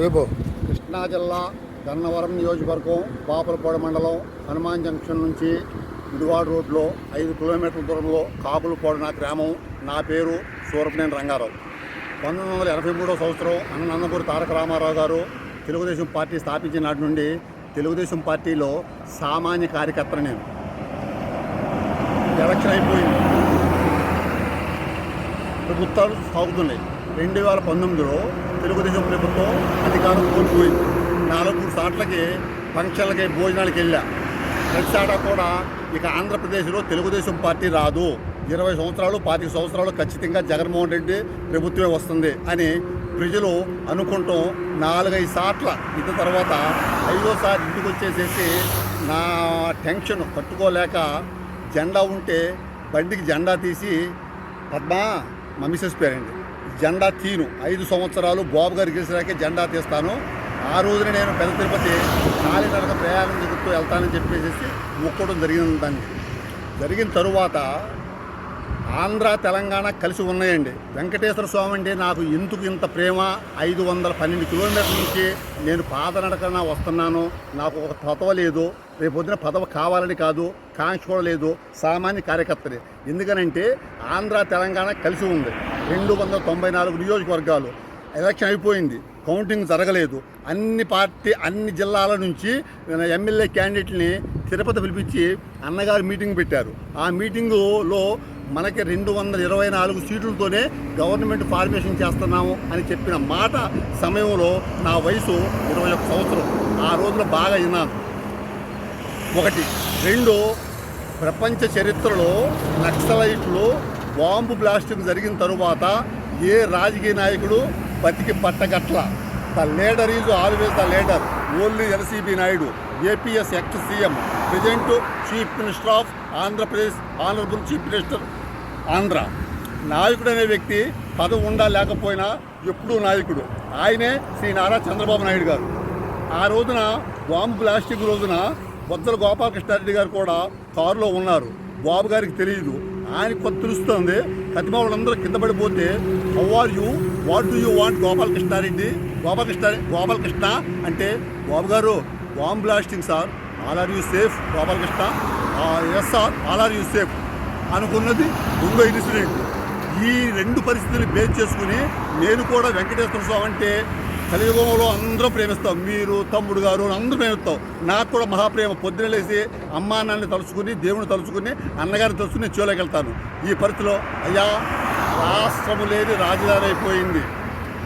రేపు కృష్ణా జిల్లా గన్నవరం నియోజకవర్గం బాపులపాడు మండలం హనుమాన్ జంక్షన్ నుంచి ఇడువాడ రోడ్లో ఐదు కిలోమీటర్ల దూరంలో కాపులపాడు నా గ్రామం. నా పేరు సూరపనేని రంగారావు. పంతొమ్మిది వందల ఎనభై మూడో సంవత్సరం అన్న నందమూరి తారక రామారావు గారు తెలుగుదేశం పార్టీ స్థాపించిన నాటి నుండి తెలుగుదేశం పార్టీలో సామాన్య కార్యకర్త నేను. ఎలక్షన్ అయిపోయింది. ప్రభుత్వాలు సాగుతున్నాయి. రెండు వేల పంతొమ్మిదిలో తెలుగుదేశం ప్రభుత్వం అధికారం కోల్పోయింది. నాలుగు మూడు సార్లకి ఫంక్షన్లకి భోజనాలకి వెళ్ళా. ప్రతిసాట కూడా ఇక ఆంధ్రప్రదేశ్లో తెలుగుదేశం పార్టీ రాదు. ఇరవై సంవత్సరాలు పాతిక సంవత్సరాలు ఖచ్చితంగా జగన్మోహన్ రెడ్డి ప్రభుత్వమే వస్తుంది అని ప్రజలు అనుకుంటాం నాలుగైదు సార్ల ఇది తర్వాత ఐదోసారి ఇంటికి వచ్చేసేసి నా టెన్షన్ పట్టుకోలేక జెండా ఉంటే బండికి జెండా తీసి పద్మా మా మిసెస్ పేరండి. జెండా తీను. ఐదు సంవత్సరాలు బాబు గారు గెలిచినాకే జెండా తీస్తాను. ఆ రోజున నేను పెద్ద తిరుపతి కాలినడక ప్రయాణం జరుగుతూ వెళ్తానని చెప్పేసి మొక్కడం జరిగింది దాన్ని జరిగిన తరువాత ఆంధ్ర తెలంగాణ కలిసి ఉన్నాయండి. వెంకటేశ్వర స్వామి అంటే నాకు ఎందుకు ఇంత ప్రేమ? ఐదు వందల పన్నెండు కిలోమీటర్ల నుంచి నేను పాదనడకన వస్తున్నాను. నాకు ఒక పదవ లేదు. రేపు పొద్దున పదవ కావాలని కాదు కాంక్ష కూడా లేదు. సామాన్య కార్యకర్తలే. ఎందుకనంటే ఆంధ్ర తెలంగాణ కలిసి ఉంది. రెండు వందల తొంభై నాలుగు నియోజకవర్గాలు. ఎలక్షన్ అయిపోయింది. కౌంటింగ్ జరగలేదు. అన్ని పార్టీ అన్ని జిల్లాల నుంచి ఎమ్మెల్యే క్యాండిడేట్ని తిరుపతి పిలిపించి అన్నగారు మీటింగ్ పెట్టారు. ఆ మీటింగులో మనకి రెండు వందల ఇరవై నాలుగు సీట్లతోనే గవర్నమెంట్ ఫార్మేషన్ చేస్తున్నాము అని చెప్పిన మాట సమయంలో నా వయసు ఇరవై ఒక్క సంవత్సరం. ఆ రోజులో బాగా విన్నాను. ఒకటి. రెండు. ప్రపంచ చరిత్రలో నక్సలైట్లు బాంబు బ్లాస్టింగ్ జరిగిన తరువాత ఏ రాజకీయ నాయకుడు బతికి పట్టగట్ల? The leader is always the leader. Only LCB Naidu AP's ex CM present chief minister of Andhra Pradesh honourable chief minister Andhra. నాయకుడు అనే వ్యక్తి పదవి ఉండా లేకపోయినా ఎప్పుడూ నాయకుడు. ఆయనే శ్రీ నారా చంద్రబాబు నాయుడు గారు. ఆ రోజున బాంబు బ్లాస్టింగ్ రోజున బొద్దల గోపాలకృష్ణారెడ్డి గారు కూడా కారులో ఉన్నారు. బాబు గారికి తెలియదు ఆయన కొత్త తెలుస్తుంది. కతిమా వాళ్ళందరూ కింద పడిపోతే how are you what do you want Gopalakrishna Reddy. Gopalakrishna Gopalakrishna అంటే Babu garu bomb blasting sir all are you safe Gopalakrishna yes sir all are you safe అనుకున్నది దొంగ ఇన్సిడెంట్. ఈ రెండు పరిస్థితులు బేస్ చేసుకుని నేను కూడా వెంకటేశ్వర స్వామి అంటే కలియుగంలో అందరూ ప్రేమిస్తాం. మీరు తమ్ముడు గారు అందరూ ప్రేమిస్తాం. నాకు కూడా మహాప్రేమ. పొద్దున లేచి అమ్మా నాన్నని తలుచుకుని దేవుని తలుచుకుని అన్నగారిని తలుచుకుని చేలోకి వెళ్తాను. ఈ పరిస్థితిలో అయ్యా రాష్ట్రము లేని రాజధాని అయిపోయింది.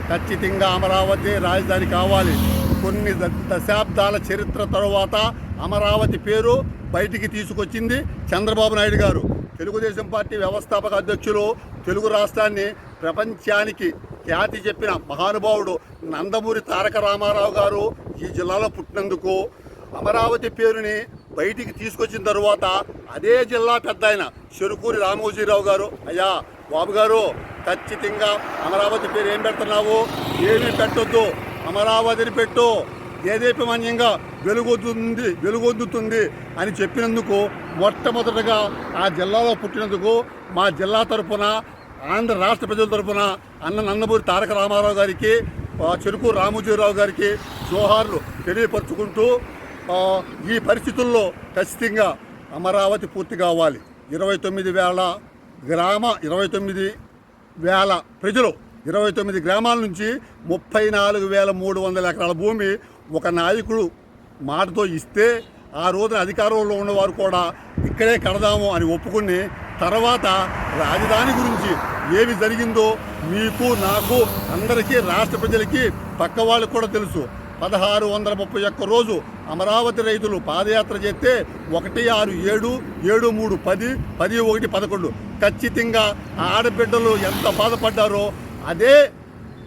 ఖచ్చితంగా అమరావతి రాజధాని కావాలి. కొన్ని దశాబ్దాల చరిత్ర తరువాత అమరావతి పేరు బయటికి తీసుకొచ్చింది చంద్రబాబు నాయుడు గారు. తెలుగుదేశం పార్టీ వ్యవస్థాపక అధ్యక్షులు తెలుగు రాష్ట్రాన్ని ప్రపంచానికి ఖ్యాతి చెప్పిన మహానుభావుడు నందమూరి తారక రామారావు గారు ఈ జిల్లాలో పుట్టినందుకు అమరావతి పేరుని బయటికి తీసుకొచ్చిన తరువాత అదే జిల్లా పెద్ద ఆయన చెరుకూరి రామోజీరావు గారు. అయ్యా బాబు గారు ఖచ్చితంగా అమరావతి పేరు ఏం పెడుతున్నావు? ఏమీ పెట్టొద్దు. అమరావతిని పెట్టు. దేదీపమాన్యంగా వెలుగొద్దుతుంది వెలుగొద్దుతుంది అని చెప్పినందుకు మొట్టమొదటగా ఆ జిల్లాలో పుట్టినందుకు మా జిల్లా తరఫున ఆంధ్ర రాష్ట్ర ప్రజల తరపున అన్న నందమూరి తారక రామారావు గారికి చెరుకు రామోజీరావు గారికి జోహార్లు తెలియపరుచుకుంటూ ఈ పరిస్థితుల్లో ఖచ్చితంగా అమరావతి పూర్తి కావాలి. ఇరవై తొమ్మిది వేల గ్రామ ఇరవై తొమ్మిది వేల ప్రజలు ఇరవై తొమ్మిది గ్రామాల నుంచి ముప్పై నాలుగు వేల మూడు వందల ఎకరాల భూమి ఒక నాయకుడు మాటతో ఇస్తే ఆ రోజున అధికారంలో ఉన్నవారు కూడా ఇక్కడే కడదాము అని ఒప్పుకుని తర్వాత రాజధాని గురించి ఏమి జరిగిందో మీకు నాకు అందరికీ రాష్ట్ర ప్రజలకి పక్క వాళ్ళకి కూడా తెలుసు. పదహారు వందల ముప్పై ఒక్క రోజు అమరావతి రైతులు పాదయాత్ర చేస్తే ఒకటి ఆరు ఏడు ఏడు మూడు పది పది ఒకటి పదకొండు. ఖచ్చితంగా ఆడబిడ్డలు ఎంత బాధపడ్డారో అదే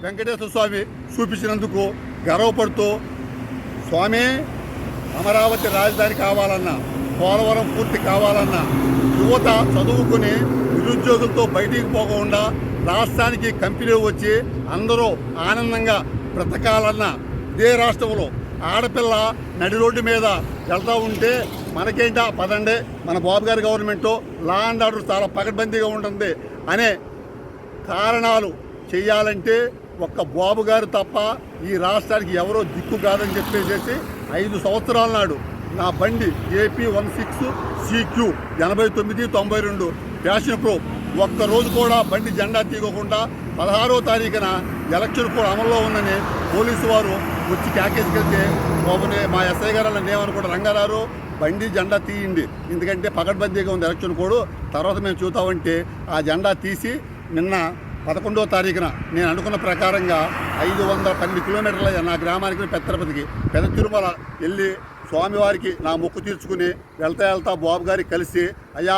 వెంకటేశ్వర స్వామి చూపించినందుకు గర్వపడుతూ స్వామి అమరావతి రాజధాని కావాలన్నా పోలవరం పూర్తి కావాలన్నా యువత చదువుకుని నిరుద్యోగులతో బయటికి పోకుండా రాష్ట్రానికి కంపెనీ వచ్చి అందరూ ఆనందంగా బ్రతకాలన్నా ఇదే రాష్ట్రంలో ఆడపిల్ల నడి రోడ్డు మీద వెళ్తూ ఉంటే మనకేంటా పదండి? మన బాబు గారి గవర్నమెంట్ లా అండ్ ఆర్డర్ చాలా పకడ్బందీగా ఉంటుంది అనే కారణాలు చేయాలంటే ఒక్క బాబు గారు తప్ప ఈ రాష్ట్రానికి ఎవరో దిక్కు కాదని చెప్పేసేసి ఐదు సంవత్సరాల నాడు నా బండి ఏపీ వన్ సిక్స్ సిక్యూ ఎనభై తొమ్మిది తొంభై రెండు ఫ్యాషన్ ప్రో. ఒక్కరోజు కూడా బండి జెండా తీయకుండా పదహారో తారీఖున ఎలక్షన్ కూడా అమల్లో ఉందని పోలీసు వారు వచ్చి క్యాకేసుకెళ్తే బాబునే మా ఎస్ఐ గారు అలా ఏమనుకుంటా రంగారారు బండి జెండా తీయండి. ఎందుకంటే పకడ్బందీగా ఉంది ఎలక్షన్ కోడ్. తర్వాత మేము చూద్దామంటే ఆ జెండా తీసి నిన్న పదకొండో తారీఖున నేను అనుకున్న ప్రకారంగా ఐదు వందల పన్నెండు కిలోమీటర్ల నా గ్రామానికి పెద్ద తిరుపతికి పెద్ద తిరుమల వెళ్ళి స్వామివారికి నా మొక్కు తీర్చుకుని వెళ్తా వెళ్తా బాబు గారికి కలిసి అయ్యా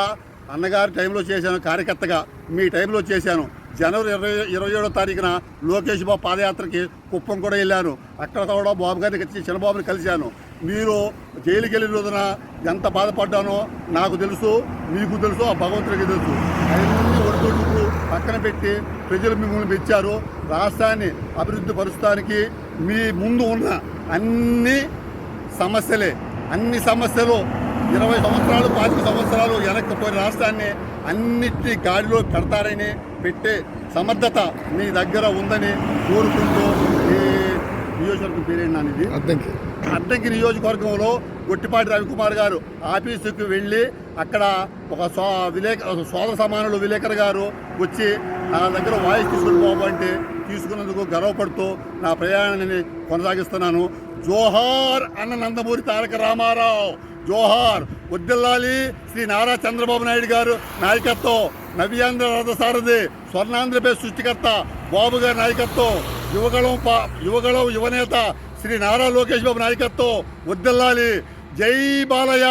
అన్నగారి టైంలో చేశాను కార్యకర్తగా మీ టైంలో చేశాను. జనవరి ఇరవై ఇరవై ఏడో తారీఖున లోకేష్ బాబు పాదయాత్రకి కుప్పం కూడా వెళ్ళాను. అక్కడ కూడా బాబు గారిని కలిసి చిన్నబాబుని కలిశాను. మీరు జైలుకి వెళ్ళిన రోజున ఎంత బాధపడ్డానో నాకు తెలుసు మీకు తెలుసు ఆ భగవంతుడికి తెలుసు. అవన్నీ ఒడిదొడుకు పక్కన పెట్టి ప్రజలు మిమ్మల్ని మెచ్చారు. రాష్ట్రాన్ని అభివృద్ధి పరుస్తానికి మీ ముందు ఉన్న అన్ని సమస్యలే. అన్ని సమస్యలు ఇరవై సంవత్సరాలు పాతిక సంవత్సరాలు వెనక్కిపోయిన రాష్ట్రాన్ని అన్నిటినీ గాడిలో పెడతారని పెట్టే సమర్థత మీ దగ్గర ఉందని కోరుకుంటూ ఈ నియోజకవర్గం పేరేంటి ఇది? అద్దంకి. అద్దంకి నియోజకవర్గంలో గొట్టిపాటి రవికుమార్ గారు ఆఫీసుకి వెళ్ళి అక్కడ ఒక సో విలేక సోదర సమానులు విలేకరు గారు వచ్చి నా దగ్గర వాయిస్ తీసుకుని అంటే తీసుకున్నందుకు గర్వపడుతూ నా ప్రయాణాన్ని కొనసాగిస్తున్నాను. జోహార్ అన్న నందమూరి తారక రామారావు. జోహార్ ఉద్దిల్లాలి శ్రీ నారా చంద్రబాబు నాయుడు గారు నాయకత్వం. నవ్యాంధ్ర రథ సారథి స్వర్ణాంధ్రప్రదేశ్ సృష్టికర్త బాబు గారి నాయకత్వం. యువగళం పా యువగళం యువనేత శ్రీ నారా లోకేష్ బాబు నాయకత్వం. ఉద్దెల్లాలి జై బాలయ్య!